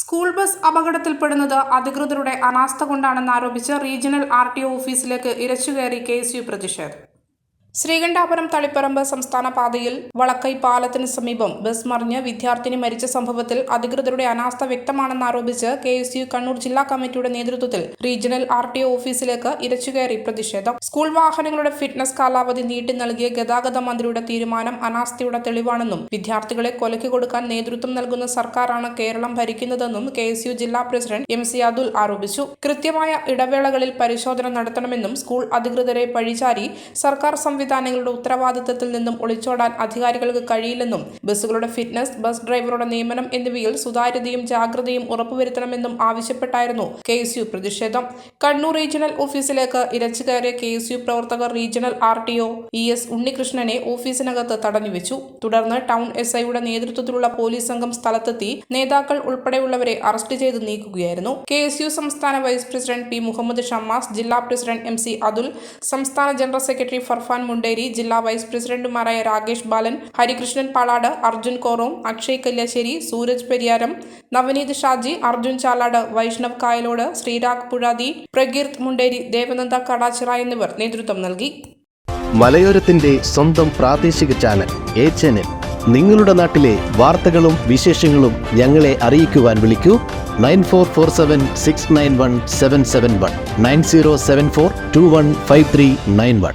School bus അപകടത്തിൽപ്പെടുന്നത് അധികൃതരുടെ അനാസ്ഥ കൊണ്ടാണെന്നാരോപിച്ച് റീജിയണൽ ആർ ടി ഒ ഓഫീസിലേക്ക് ഇരച്ചുകയറി കെ എസ് യു പ്രതിഷേധം. ശ്രീകണ്ഠാപുരം തളിപ്പറമ്പ് സംസ്ഥാന പാതയിൽ വളക്കൈ പാലത്തിന് സമീപം ബസ് മറിഞ്ഞ് വിദ്യാർത്ഥിനി മരിച്ച സംഭവത്തിൽ അധികൃതരുടെ അനാസ്ഥ വ്യക്തമാണെന്നാരോപിച്ച് കെ എസ് യു കണ്ണൂർ ജില്ലാ കമ്മിറ്റിയുടെ നേതൃത്വത്തിൽ റീജിയണൽ ആർ ടി ഒ ഓഫീസിലേക്ക് ഇരച്ചുകയറി പ്രതിഷേധം. സ്കൂൾ വാഹനങ്ങളുടെ ഫിറ്റ്നസ് കാലാവധി നീട്ടി നൽകിയ ഗതാഗത മന്ത്രിയുടെ തീരുമാനം അനാസ്ഥയുടെ തെളിവാണെന്നും വിദ്യാർത്ഥികളെ കൊലയ്ക്ക് കൊടുക്കാൻ നേതൃത്വം നൽകുന്ന സർക്കാരാണ് കേരളം ഭരിക്കുന്നതെന്നും കെ എസ് യു ജില്ലാ പ്രസിഡന്റ് എം സി അതുൽ ആരോപിച്ചു. കൃത്യമായ ഇടവേളകളിൽ പരിശോധന നടത്തണമെന്നും സ്കൂൾ അധികൃതരെ പഴിചാരി സർക്കാർ സംവിധാനങ്ങളുടെ ഉത്തരവാദിത്തത്തിൽ നിന്നും ഒളിച്ചോടാൻ അധികാരികൾക്ക് കഴിയില്ലെന്നും ബസ്സുകളുടെ ഫിറ്റ്നസ് ബസ് ഡ്രൈവറുടെ നിയമനം എന്നിവയിൽ സുതാര്യതയും ജാഗ്രതയും ഉറപ്പുവരുത്തണമെന്നും ആവശ്യപ്പെട്ടായിരുന്നു കെ പ്രതിഷേധം. കണ്ണൂർ റീജിയണൽ ഓഫീസിലേക്ക് ഇരച്ചു കയറിയ കെ പ്രവർത്തകർ regional R T O E S ഉണ്ണികൃഷ്ണനെ ഓഫീസിനകത്ത് തടഞ്ഞുവെച്ചു. തുടർന്ന് ടൗൺ എസ് ഐയുടെ നേതൃത്വത്തിലുള്ള പോലീസ് സംഘം സ്ഥലത്തെത്തി നേതാക്കൾ ഉൾപ്പെടെയുള്ളവരെ അറസ്റ്റ് ചെയ്ത് നീക്കുകയായിരുന്നു. കെ എസ് യു സംസ്ഥാന vice president P Muhammad Shammas ജില്ലാ പ്രസിഡന്റ് എം സി അതുൽ സംസ്ഥാന ജനറൽ സെക്രട്ടറി ഫർഫാൻ മുണ്ടേരി ജില്ലാ വൈസ് പ്രസിഡന്റുമാരായ രാകേഷ് ബാലൻ ഹരികൃഷ്ണൻ പാലാട് അർജുൻ കോറോം അക്ഷയ് കല്യാശ്ശേരി സൂരജ് പെരിയാരം നവനീത് ഷാജി അർജുൻ ചാലാട് വൈഷ്ണവ് കായലോട് ശ്രീരാഗ് പുഴാതി പ്രകീർത്ത് മുണ്ടേരി ദേവനന്ദ കടാച്ചിറ എന്നിവർ നേതൃത്വം നൽകി. മലയോരത്തിന്റെ സ്വന്തം പ്രാദേശിക ചാനൽ എ ചാനൽ. നിങ്ങളുടെ നാട്ടിലെ വാർത്തകളും വിശേഷങ്ങളും ഞങ്ങളെ അറിയിക്കുവാൻ വിളിക്കൂ. Nine four four seven six nine one seven seven one nine zero seven four two one five three nine one.